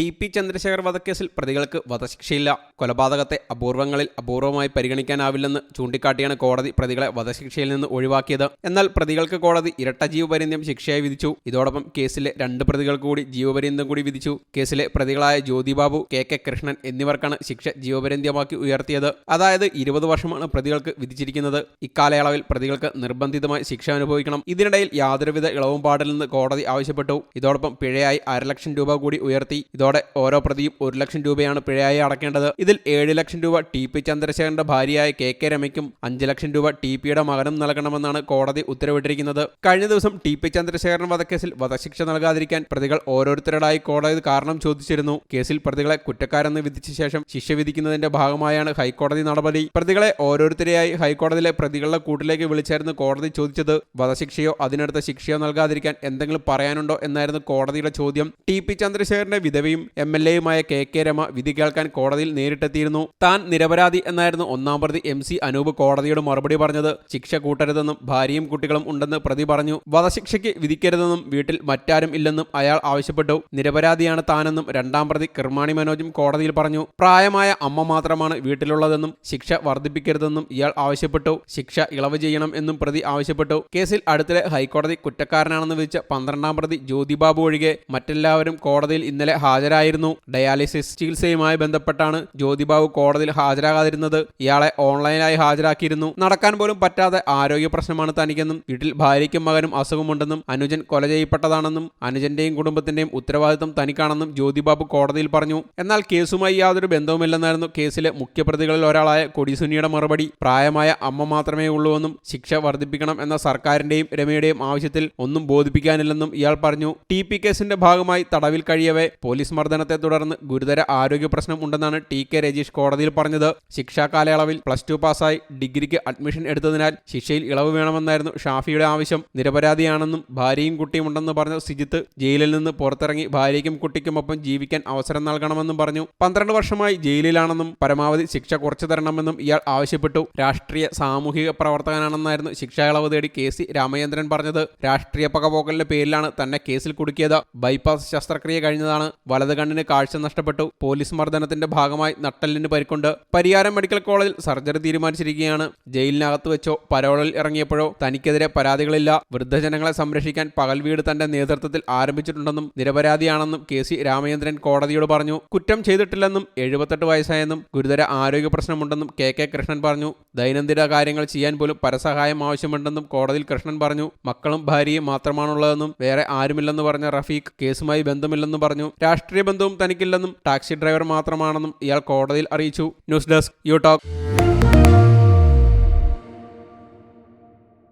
T P Chandrasekhar വധക്കേസിൽ പ്രതികൾക്ക് വധശിക്ഷയില്ല. കൊലപാതകത്തെ അപൂർവങ്ങളിൽ അപൂർവമായി പരിഗണിക്കാനാവില്ലെന്ന് ചൂണ്ടിക്കാട്ടിയാണ് കോടതി പ്രതികളെ വധശിക്ഷയിൽ നിന്ന് ഒഴിവാക്കിയത്. എന്നാൽ പ്രതികൾക്ക് കോടതി ഇരട്ട ജീവപര്യന്തം ശിക്ഷയായി വിധിച്ചു. ഇതോടൊപ്പം കേസിലെ രണ്ട് പ്രതികൾക്ക് കൂടി ജീവപര്യന്തം കൂടി വിധിച്ചു. കേസിലെ പ്രതികളായ ജ്യോതിബാബു കെ കെ കൃഷ്ണൻ എന്നിവർക്കാണ് ശിക്ഷ ജീവപര്യന്തമാക്കി ഉയർത്തിയത്. അതായത് ഇരുപത് വർഷമാണ് പ്രതികൾക്ക് വിധിച്ചിരിക്കുന്നത്. ഇക്കാലയളവിൽ പ്രതികൾക്ക് നിർബന്ധിതമായി ശിക്ഷ അനുഭവിക്കണം. ഇതിനിടയിൽ യാതൊരുവിധ ഇളവും പാടില്ലെന്ന് കോടതി ആവശ്യപ്പെട്ടു. ഇതോടൊപ്പം പിഴയായി അരലക്ഷം രൂപ കൂടി ഉയർത്തി. ഇതോടെ ഓരോ പ്രതിയും ഒരു ലക്ഷം രൂപയാണ് പിഴയായി അടക്കേണ്ടത്. ഇതിൽ ഏഴ് ലക്ഷം രൂപ ടി പി ചന്ദ്രശേഖരന്റെ ഭാര്യയായ കെ കെ രമയ്ക്കും അഞ്ച് ലക്ഷം രൂപ ടി പിയുടെ മകനും നൽകണമെന്നാണ് കോടതി ഉത്തരവിട്ടിരിക്കുന്നത്. കഴിഞ്ഞ ദിവസം ടി പി ചന്ദ്രശേഖരൻ വധക്കേസിൽ വധശിക്ഷ നൽകാതിരിക്കാൻ പ്രതികൾ ഓരോരുത്തരുടായി കോടതി കാരണം ചോദിച്ചിരുന്നു. കേസിൽ പ്രതികളെ കുറ്റക്കാരെന്ന് വിധിച്ച ശേഷം ശിക്ഷ വിധിക്കുന്നതിന്റെ ഭാഗമായാണ് ഹൈക്കോടതി നടപടി. പ്രതികളെ ഓരോരുത്തരെയായി ഹൈക്കോടതിയിലെ പ്രതികളുടെ കൂട്ടിലേക്ക് വിളിച്ചായിരുന്നു കോടതി ചോദിച്ചത്. വധശിക്ഷയോ അതിനടുത്ത ശിക്ഷയോ നൽകാതിരിക്കാൻ എന്തെങ്കിലും പറയാനുണ്ടോ എന്നായിരുന്നു കോടതിയുടെ ചോദ്യം. ടി പി ചന്ദ്രശേഖരന്റെ വിധവയും എം എൽ എയുമായ കെ കെ രമ വിധി കേൾക്കാൻ കോടതിയിൽ നേരിട്ടെത്തിയിരുന്നു. താൻ നിരപരാധി എന്നായിരുന്നു ഒന്നാം പ്രതി എം സി അനൂപ് കോടതിയോട് മറുപടി പറഞ്ഞത്. ശിക്ഷ കൂട്ടരുതെന്നും ഭാര്യയും കുട്ടികളും ഉണ്ടെന്ന് പ്രതി പറഞ്ഞു. വധശിക്ഷയ്ക്ക് വിധിക്കരുതെന്നും വീട്ടിൽ മറ്റാരും ഇല്ലെന്നും അയാൾ ആവശ്യപ്പെട്ടു. നിരപരാധിയാണ് താനെന്നും രണ്ടാം പ്രതി കിർമാണി മനോജും കോടതിയിൽ പറഞ്ഞു. പ്രായമായ അമ്മ മാത്രമാണ് വീട്ടിലുള്ളതെന്നും ശിക്ഷ വർദ്ധിപ്പിക്കരുതെന്നും ഇയാൾ ആവശ്യപ്പെട്ടു. ശിക്ഷ ഇളവ് ചെയ്യണം എന്നും പ്രതി ആവശ്യപ്പെട്ടു. കേസിൽ അടുത്തിടെ ഹൈക്കോടതി കുറ്റക്കാരനാണെന്ന് വിധിച്ച പന്ത്രണ്ടാം പ്രതി ജ്യോതിബാബു ഒഴികെ മറ്റെല്ലാവരും കോടതിയിൽ ഇന്നലെ ഹാജരായിരുന്നു. ഡയാലിസിസ് ചികിത്സയുമായി ബന്ധപ്പെട്ടാണ് ജ്യോതിബാബു കോടതിയിൽ ഹാജരാകാതിരുന്നത്. ഇയാളെ ഓൺലൈനായി ഹാജരാക്കിയിരുന്നു. നടക്കാൻ പോലും പറ്റാതെ ആരോഗ്യ പ്രശ്നമാണ് തനിക്കെന്നും വീട്ടിൽ ഭാര്യയ്ക്കും മകനും അസുഖമുണ്ടെന്നും അനുജൻ കൊല ചെയ്യപ്പെട്ടതാണെന്നും അനുജന്റെയും കുടുംബത്തിന്റെയും ഉത്തരവാദിത്തം തനിക്കാണെന്നും ജ്യോതിബാബു കോടതിയിൽ പറഞ്ഞു. എന്നാൽ കേസുമായി യാതൊരു ബന്ധവുമില്ലെന്നായിരുന്നു കേസിലെ മുഖ്യപ്രതികളിൽ ഒരാളായ കൊടിസുനിയുടെ മറുപടി. പ്രായമായ അമ്മ മാത്രമേ ഉള്ളൂവെന്നും ശിക്ഷ വർദ്ധിപ്പിക്കണം എന്ന സർക്കാരിന്റെയും രമയുടെയും ആവശ്യത്തിൽ ഒന്നും ബോധിപ്പിക്കാനില്ലെന്നും ഇയാൾ പറഞ്ഞു. ടി പി കേസിന്റെ ഭാഗമായി തടവിൽ കഴിയവേ പോലീസ് മർദ്ദനത്തെ തുടർന്ന് ഗുരുതര ആരോഗ്യ പ്രശ്നം ഉണ്ടെന്നാണ് ടി കെ രജീഷ് കോടതിയിൽ പറഞ്ഞത്. ശിക്ഷാ കാലയളവിൽ പ്ലസ് ടു പാസ്സായി ഡിഗ്രിക്ക് അഡ്മിഷൻ എടുത്തതിനാൽ ശിക്ഷയിൽ ഇളവ് വേണമെന്നായിരുന്നു ഷാഫിയുടെ ആവശ്യം. നിരപരാധിയാണെന്നും ഭാര്യയും കുട്ടിയും ഉണ്ടെന്ന് പറഞ്ഞ സിജിത്ത് ജയിലിൽ നിന്ന് പുറത്തിറങ്ങി ഭാര്യയ്ക്കും കുട്ടിക്കുമൊപ്പം ജീവിക്കാൻ അവസരം നൽകണമെന്നും പറഞ്ഞു. പന്ത്രണ്ട് വർഷമായി ജയിലിലാണെന്നും പരമാവധി ശിക്ഷ കുറച്ചു തരണമെന്നും ഇയാൾ ആവശ്യപ്പെട്ടു. രാഷ്ട്രീയ സാമൂഹിക പ്രവർത്തകനാണെന്നായിരുന്നു ശിക്ഷാ ഇളവ് തേടി കെ സി രാമചന്ദ്രൻ പറഞ്ഞത്. രാഷ്ട്രീയ പകപോക്കലിന്റെ പേരിലാണ് തന്നെ കേസിൽ കുടുക്കിയത്. ബൈപ്പാസ് ശസ്ത്രക്രിയ കഴിഞ്ഞതാണ്. വലത് കണ്ണിന് കാഴ്ച നഷ്ടപ്പെട്ടു. പോലീസ് മർദ്ദനത്തിന്റെ ഭാഗമായി നട്ടലിന് പരിക്കുണ്ട്. പരിയാരം മെഡിക്കൽ കോളേജിൽ സർജറി തീരുമാനിച്ചിരിക്കുകയാണ്. ജയിലിനകത്ത് വെച്ചോ പരോളിൽ ഇറങ്ങിയപ്പോഴോ തനിക്കെതിരെ പരാതികളില്ല. വൃദ്ധജനങ്ങളെ സംരക്ഷിക്കാൻ പകൽ വീട് തന്റെ നേതൃത്വത്തിൽ ആരംഭിച്ചിട്ടുണ്ടെന്നും നിരപരാധിയാണെന്നും കെ സി രാമചന്ദ്രൻ കോടതിയോട് പറഞ്ഞു. കുറ്റം ചെയ്തിട്ടില്ലെന്നും എഴുപത്തെട്ട് വയസ്സായെന്നും ഗുരുതര ആരോഗ്യ പ്രശ്നമുണ്ടെന്നും കെ കെ കൃഷ്ണൻ പറഞ്ഞു. ദൈനംദിന കാര്യങ്ങൾ ചെയ്യാൻ പോലും പരസഹായം ആവശ്യമുണ്ടെന്നും കോടതിയിൽ കൃഷ്ണൻ പറഞ്ഞു. മക്കളും ഭാര്യയും മാത്രമാണുള്ളതെന്നും വേറെ ആരുമില്ലെന്ന് പറഞ്ഞ റഫീഖ് കേസുമായി ബന്ധമില്ലെന്നും പറഞ്ഞു. രാഷ്ട്രീയ ബന്ധവും തനിക്കില്ലെന്നും ടാക്സി ഡ്രൈവർ മാത്രമാണെന്നും ഇയാൾ കോടതിയിൽ അറിയിച്ചു. News desk you talk